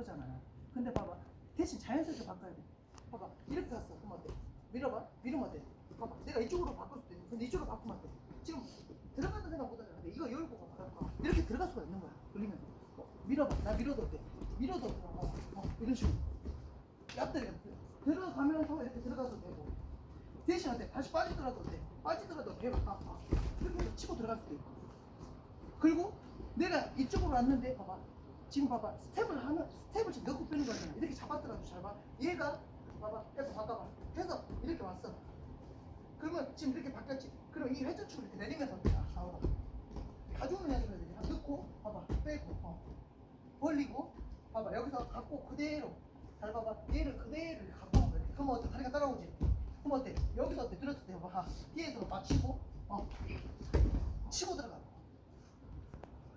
그러잖아. 근데 봐봐. 대신 자연스럽게 바꿔야 돼. 봐봐. 이렇게 갔어. 그럼 어때? 밀어봐. 밀으면 어때? 봐봐. 내가 이쪽으로 바꿀 수도 있는 근데 이쪽으로 바꾸면 안 돼. 지금 들어가는 생각 못 하잖아. 근데 이거 열고 봐봐. 이렇게 들어갈 수가 있는 거야. 돌리면. 어, 밀어봐. 나 밀어도 돼. 밀어도 돼. 어, 어, 이런 식으로. 앞다리가 들어가면서 이렇게 들어가도 되고. 대신 어때? 다시 빠지더라도 돼. 빠지더라도 배가 아파. 이렇게 해서 치고 들어갈 수도 있고. 그리고 내가 이쪽으로 왔는데 봐봐. 지금 봐봐. 스텝을 하는 스텝을 지금 넣고 빼는 거잖아. 이렇게 잡았더라도 잘 봐. 얘가 봐봐. 해서 바꿔봐. 해서 이렇게 왔어. 그러면 지금 이렇게 바뀌었지. 그럼 이 회전축을 이렇게 내리면서 아, 나오라. 가져오는 해야 돼. 넣고 봐봐. 빼고 어. 벌리고 봐봐. 여기서 갖고 그대로 잘 봐봐. 얘를 그대로 갖고 오는 거야. 그러면 어때? 다리가 따라오지. 그럼 어때? 여기서 어때? 들었을 때 봐봐. 뒤에서 맞추고 어. 치고 들어가고.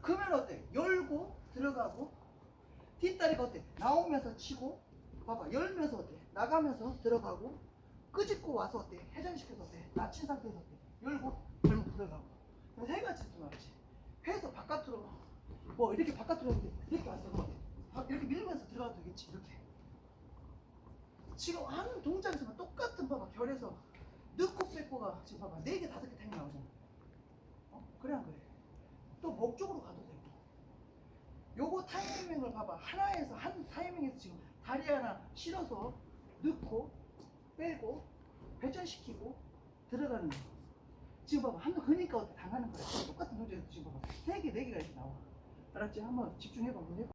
그러면 어때? 들어가고 뒷다리가 어때? 나오면서 치고 봐봐 열면서 어때? 나가면서 들어가고 끄집고 와서 어때? 회전시켜서 어때? 낮춘 상태에서 어때? 열고 발목 들어가고 그럼 세 가지 좀 알지? 해서 바깥으로 뭐 이렇게 바깥으로 했는데 이렇게 왔어 그럼 이렇게 밀면서 들어가도 되겠지 이렇게 지금 하는 동작에서만 똑같은 봐봐 결에서 넣고 뺏고가 지금 봐봐 네 개 다섯 개 타임 나오잖아 어? 그래 안 그래? 또 목 쪽으로 가도 되고 요거 타이밍을 봐봐. 하나에서 한 타이밍에서 지금 다리 하나 실어서 넣고 빼고 회전시키고 들어가는 거. 지금 봐봐. 한번 그니까 어때 당하는 거야. 똑같은 동작에서 지금 봐봐. 세 개 네 개가 이렇게 나와. 알았지? 한번 집중해봐. 한번 해봐